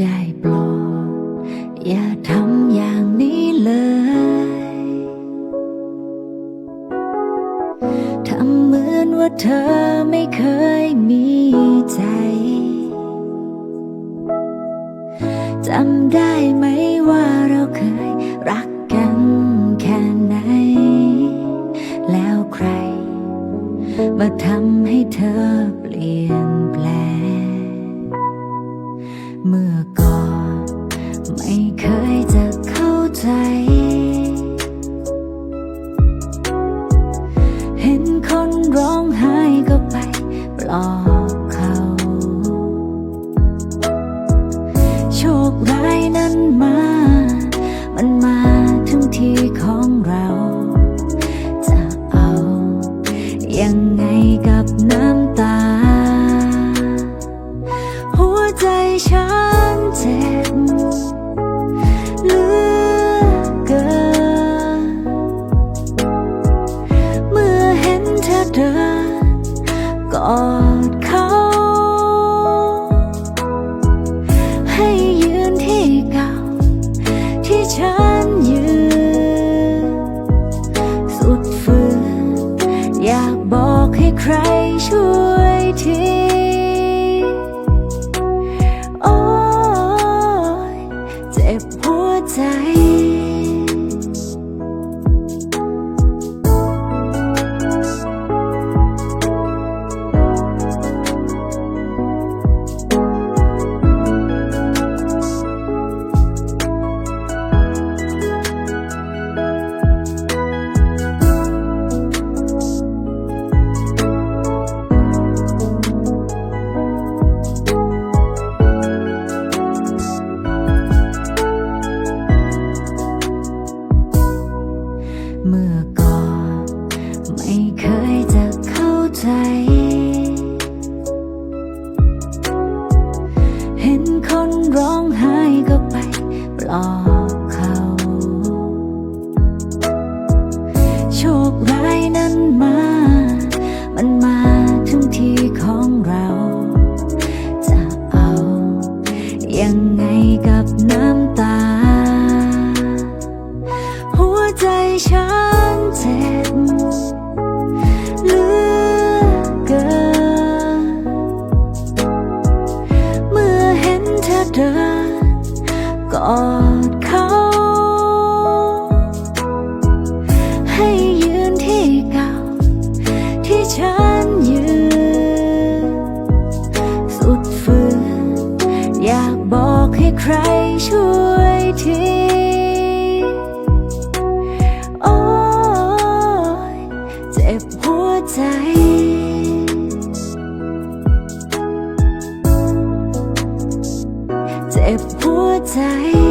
ได้โปรดอย่าทำอย่างนี้เลย ทำเหมือนว่าเธอไม่เคยมีใจ จำได้ไหมว่าเราเคยรักกันแค่ไหน แล้วใคร มาทำให้เธอเปลี่ยนแปลง เมื่อก่อน ไม่เคยจะเข้าใจ เห็นคนร้องไห้ก็ไปปลอบเขา โชคร้ายนั้นมา มันมาถึงที่ของเรา จะเอา ยังไงกับน้ำ ฉันเจ็บเหลือเกิน เมื่อเห็นเธอเดินกอดเขา ให้ยืนที่เก่าที่ฉันยืน สุดฝืนอยากบอกให้ใครช่วย หัว มื่อก่อน ไม่เคยจะเข้าใจ เห็นคนร้องไห้ก็ไปปลอบเขา โชคร้ายนั้นมา มันมาถึงที่ของเรา จะเอา ยังไงกับน้ำตา เดินกอดเขา ให้ยืนที่เก่า ที่ฉันยืน สุดฝืน อยากบอกให้ใครช่วยทีโอ้ยเจ็บหัวใจ เจ็บหัวใจ